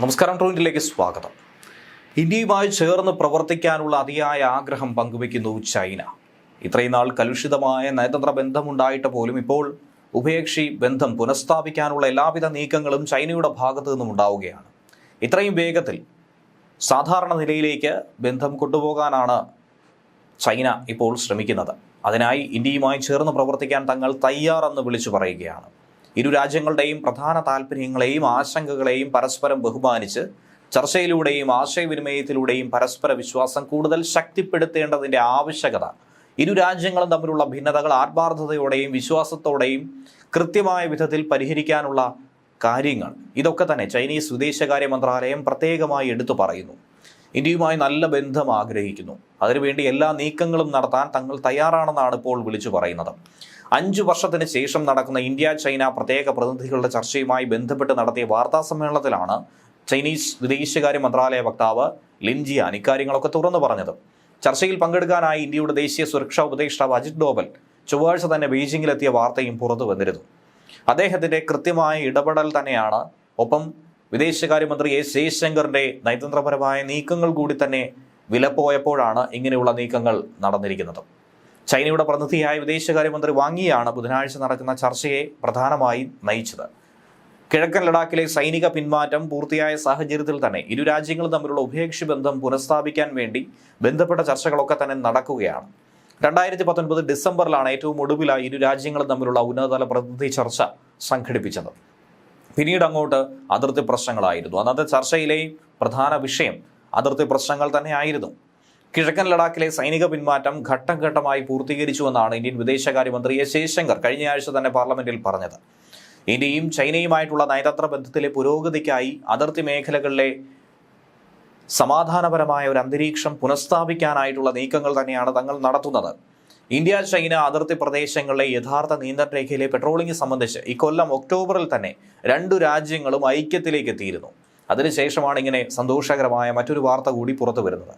നമസ്കാരം ട്രോയിന്റിലേക്ക് സ്വാഗതം. ഇന്ത്യയുമായി ചേർന്ന് പ്രവർത്തിക്കാനുള്ള അതിയായ ആഗ്രഹം പങ്കുവയ്ക്കുന്നു ചൈന. ഇത്രയും നാൾ കലുഷിതമായ നയതന്ത്ര ബന്ധമുണ്ടായിട്ട് പോലും ഇപ്പോൾ ഉഭയകക്ഷി ബന്ധം പുനഃസ്ഥാപിക്കാനുള്ള എല്ലാവിധ നീക്കങ്ങളും ചൈനയുടെ ഭാഗത്തു നിന്നും ഉണ്ടാവുകയാണ്. ഇത്രയും വേഗത്തിൽ സാധാരണ നിലയിലേക്ക് ബന്ധം കൊണ്ടുപോകാനാണ് ചൈന ഇപ്പോൾ ശ്രമിക്കുന്നത്. അതിനായി ഇന്ത്യയുമായി ചേർന്ന് പ്രവർത്തിക്കാൻ തങ്ങൾ തയ്യാറെന്ന് വിളിച്ചു പറയുകയാണ്. ഇരു രാജ്യങ്ങളുടെയും പ്രധാന താല്പര്യങ്ങളെയും ആശങ്കകളെയും പരസ്പരം ബഹുമാനിച്ച് ചർച്ചയിലൂടെയും ആശയവിനിമയത്തിലൂടെയും പരസ്പര വിശ്വാസം കൂടുതൽ ശക്തിപ്പെടുത്തേണ്ടതിന്റെ ആവശ്യകത. ഇരു രാജ്യങ്ങളും തമ്മിലുള്ള ഭിന്നതകൾ ആത്മാർത്ഥതയോടെയും വിശ്വാസത്തോടെയും കൃത്യമായ വിധത്തിൽ പരിഹരിക്കാനുള്ള കാര്യങ്ങൾ. ഇതൊക്കെ തന്നെ ചൈനീസ് വിദേശകാര്യ മന്ത്രാലയം പ്രത്യേകമായി എടുത്തു പറയുന്നു. ഇന്ത്യയുമായി നല്ല ബന്ധം ആഗ്രഹിക്കുന്നു. അതിനുവേണ്ടി എല്ലാ നീക്കങ്ങളും നടത്താൻ തങ്ങൾ തയ്യാറാണെന്നാണ് ഇപ്പോൾ വിളിച്ചു പറയുന്നത്. അഞ്ചു വർഷത്തിന് ശേഷം നടക്കുന്ന ഇന്ത്യ ചൈന പ്രത്യേക പ്രതിനിധികളുടെ ചർച്ചയുമായി ബന്ധപ്പെട്ട് നടത്തിയ വാർത്താ സമ്മേളനത്തിലാണ് ചൈനീസ് വിദേശകാര്യ മന്ത്രാലയ വക്താവ് ലിൻജിയാൻ ഇക്കാര്യങ്ങളൊക്കെ തുറന്നു പറഞ്ഞത്. ചർച്ചയിൽ പങ്കെടുക്കാനായി ഇന്ത്യയുടെ ദേശീയ സുരക്ഷാ ഉപദേഷ്ടാവ് അജിത് ഡോവൽ ചൊവ്വാഴ്ച തന്നെ ബീജിംഗിലെത്തിയ വാർത്തയും പുറത്തു വന്നിരുന്നു. അദ്ദേഹത്തിന്റെ കൃത്യമായ ഇടപെടൽ തന്നെയാണ് ഒപ്പം വിദേശകാര്യമന്ത്രി എസ് ജയശങ്കറിന്റെ നയതന്ത്രപരമായ നീക്കങ്ങൾ കൂടി തന്നെ വിലപ്പോയപ്പോഴാണ് ഇങ്ങനെയുള്ള നീക്കങ്ങൾ നടന്നിരിക്കുന്നത്. ചൈനയുടെ പ്രതിനിധിയായ വിദേശകാര്യമന്ത്രി വാങ്ങിയാണ് ബുധനാഴ്ച നടക്കുന്ന ചർച്ചയെ പ്രധാനമായും നയിച്ചത്. കിഴക്കൻ ലഡാക്കിലെ സൈനിക പിന്മാറ്റം പൂർത്തിയായ സാഹചര്യത്തിൽ തന്നെ ഇരു രാജ്യങ്ങളും തമ്മിലുള്ള ഉഭയകക്ഷി ബന്ധം പുനഃസ്ഥാപിക്കാൻ വേണ്ടി ബന്ധപ്പെട്ട ചർച്ചകളൊക്കെ തന്നെ നടക്കുകയാണ്. രണ്ടായിരത്തി പത്തൊൻപത് ഡിസംബറിലാണ് ഏറ്റവും ഒടുവിലായി ഇരു രാജ്യങ്ങളും തമ്മിലുള്ള ഉന്നതതല പ്രതിനിധി ചർച്ച സംഘടിപ്പിച്ചത്. പിന്നീട് അങ്ങോട്ട് അതിർത്തി പ്രശ്നങ്ങളായിരുന്നു. അന്നത്തെ ചർച്ചയിലെ പ്രധാന വിഷയം അതിർത്തി പ്രശ്നങ്ങൾ തന്നെയായിരുന്നു. കിഴക്കൻ ലഡാക്കിലെ സൈനിക പിന്മാറ്റം ഘട്ടം ഘട്ടമായി പൂർത്തീകരിച്ചുവെന്നാണ് ഇന്ത്യൻ വിദേശകാര്യമന്ത്രി എസ് ജയശങ്കർ കഴിഞ്ഞയാഴ്ച തന്നെ പാർലമെന്റിൽ പറഞ്ഞത്. ഇന്ത്യയും ചൈനയുമായിട്ടുള്ള നയതന്ത്ര ബന്ധത്തിലെ പുരോഗതിക്കായി അതിർത്തി മേഖലകളിലെ സമാധാനപരമായ ഒരു അന്തരീക്ഷം പുനഃസ്ഥാപിക്കാനായിട്ടുള്ള നീക്കങ്ങൾ തന്നെയാണ് തങ്ങൾ നടത്തുന്നത്. ഇന്ത്യ ചൈന അതിർത്തി പ്രദേശങ്ങളിലെ യഥാർത്ഥ നിയന്ത്രണ രേഖയിലെ പെട്രോളിംഗ് സംബന്ധിച്ച് ഇക്കൊല്ലം ഒക്ടോബറിൽ തന്നെ രണ്ടു രാജ്യങ്ങളും ഐക്യത്തിലേക്ക് എത്തിയിരുന്നു. അതിനുശേഷമാണ് ഇങ്ങനെ സന്തോഷകരമായ മറ്റൊരു വാർത്ത കൂടി പുറത്തു വരുന്നത്